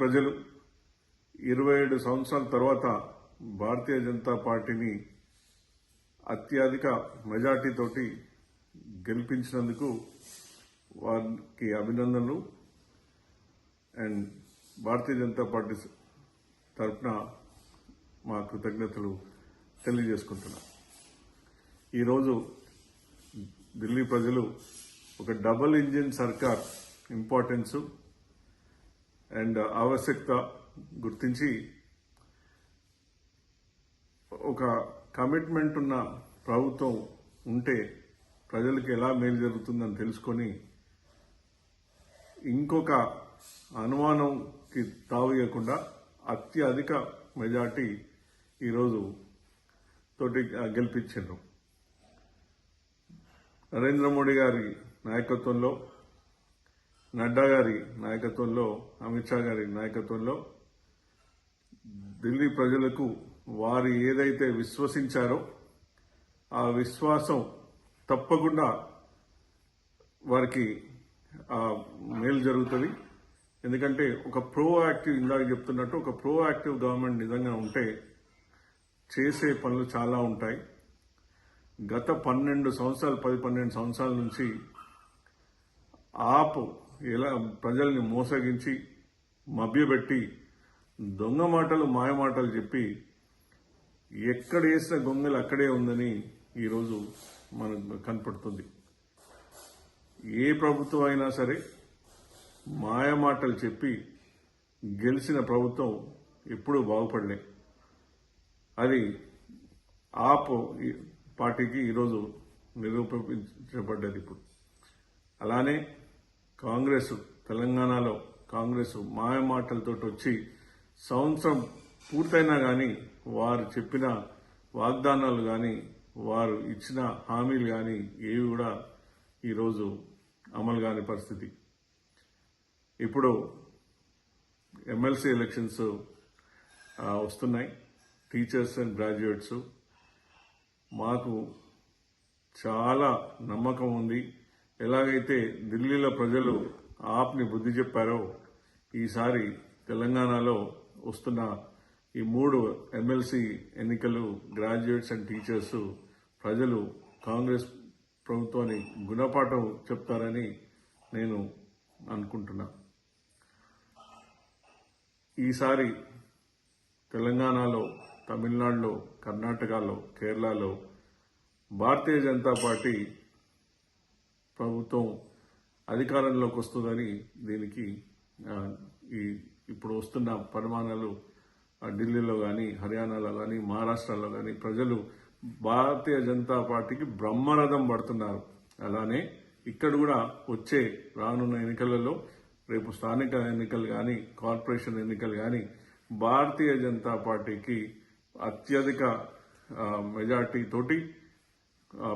ప్రజలు ఇరవై ఏడు సంవత్సరాల తర్వాత భారతీయ జనతా పార్టీని అత్యధిక మెజార్టీతోటి గెలిపించినందుకు వారికి అభినందనలు. అండ్ భారతీయ జనతా పార్టీ తరఫున మా కృతజ్ఞతలు తెలియజేసుకుంటున్నాం. ఈరోజు ఢిల్లీ ప్రజలు ఒక డబుల్ ఇంజిన్ సర్కార్ ఇంపార్టెన్సు అండ్ ఆవశ్యకత గుర్తించి ఒక కమిట్మెంట్ ఉన్న ప్రభుత్వం ఉంటే ప్రజలకు ఎలా మేలు జరుగుతుందని తెలుసుకొని ఇంకొక అనుమానంకి తావేయకుండా అత్యధిక మెజార్టీ ఈరోజు తోటి గెలిపించారు నరేంద్ర మోడీ గారి నాయకత్వంలో నడ్డా గారి నాయకత్వంలో అమిత్ షా గారి నాయకత్వంలో ఢిల్లీ ప్రజలకు వారు ఏదైతే విశ్వసించారో ఆ విశ్వాసం తప్పకుండా వారికి మేలు జరుగుతుంది. ఎందుకంటే ఒక ప్రోయాక్టివ్ ఇందాక చెప్తున్నట్టు ఒక ప్రోయాక్టివ్ గవర్నమెంట్ నిజంగా ఉంటే చేసే పనులు చాలా ఉంటాయి. గత పన్నెండు సంవత్సరాలు పది పన్నెండు సంవత్సరాల నుంచి ఆపు ఇలా ప్రజల్ని మోసగించి మభ్యపెట్టి దొంగ మాటలు మాయమాటలు చెప్పి ఎక్కడ వేసిన గొంగలు అక్కడే ఉందని ఈరోజు మనకు కనపడుతుంది. ఏ ప్రభుత్వం అయినా సరే మాయమాటలు చెప్పి గెలిచిన ప్రభుత్వం ఎప్పుడూ బాగుపడలే. అది ఆప్ పార్టీకి ఈరోజు నిరూపించబడ్డది ఇప్పుడు. అలానే కాంగ్రెస్ తెలంగాణలో కాంగ్రెస్ మాయ మాటలతోటి వచ్చి సంవత్సరం పూర్తయినా కానీ వారు చెప్పిన వాగ్దానాలు కానీ వారు ఇచ్చిన హామీలు కానీ ఏవి కూడా ఈరోజు అమలు కాని పరిస్థితి. ఇప్పుడు ఎమ్మెల్సీ ఎలక్షన్స్ వస్తున్నాయి. Teachers and graduates. మాకు చాలా నమ్మకం ఉంది. ఎలాగైతే ఢిల్లీలో ప్రజలు ఆప్ని బుద్ధి చెప్పారో ఈసారి తెలంగాణలో వస్తున్న ఈ మూడు ఎమ్మెల్సీ ఎన్నికలు గ్రాడ్యుయేట్స్ అండ్ టీచర్స్ ప్రజలు కాంగ్రెస్ ప్రభుత్వాన్ని గుణపాఠం చెప్తారని నేను అనుకుంటున్నా. ఈసారి తెలంగాణలో తమిళనాడులో కర్ణాటకలో కేరళలో భారతీయ జనతా పార్టీ ప్రభుత్వం అధికారంలోకి వస్తుందని దీనికి ఈ ఇప్పుడు వస్తున్న పరిమాణాలు ఢిల్లీలో కానీ హర్యానాలో కానీ మహారాష్ట్రలో కానీ ప్రజలు భారతీయ జనతా పార్టీకి బ్రహ్మరథం పడుతున్నారు. అలానే ఇక్కడ కూడా వచ్చే రానున్న ఎన్నికలలో రేపు స్థానిక ఎన్నికలు కానీ కార్పొరేషన్ ఎన్నికలు కానీ భారతీయ జనతా పార్టీకి అత్యధిక మెజార్టీ తోటి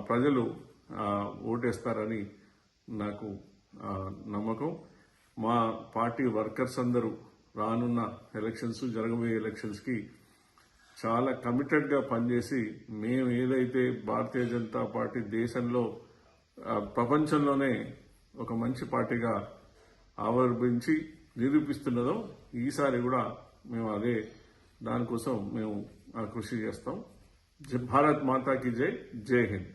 ప్రజలు ఓటేస్తారని నాకు నమ్మకం. మా పార్టీ వర్కర్స్ అందరూ రానున్న ఎలక్షన్స్ జరగబోయే ఎలక్షన్స్కి చాలా కమిటెడ్గా పనిచేసి మేము ఏదైతే భారతీయ జనతా పార్టీ దేశంలో ప్రపంచంలోనే ఒక మంచి పార్టీగా ఆవిర్భించి నిరూపిస్తున్నదో ఈసారి కూడా మేము అదే దానికోసం మేము ఆ, కృషి చేస్తాం. భారత్ మాతాకి జై. జై హింద్.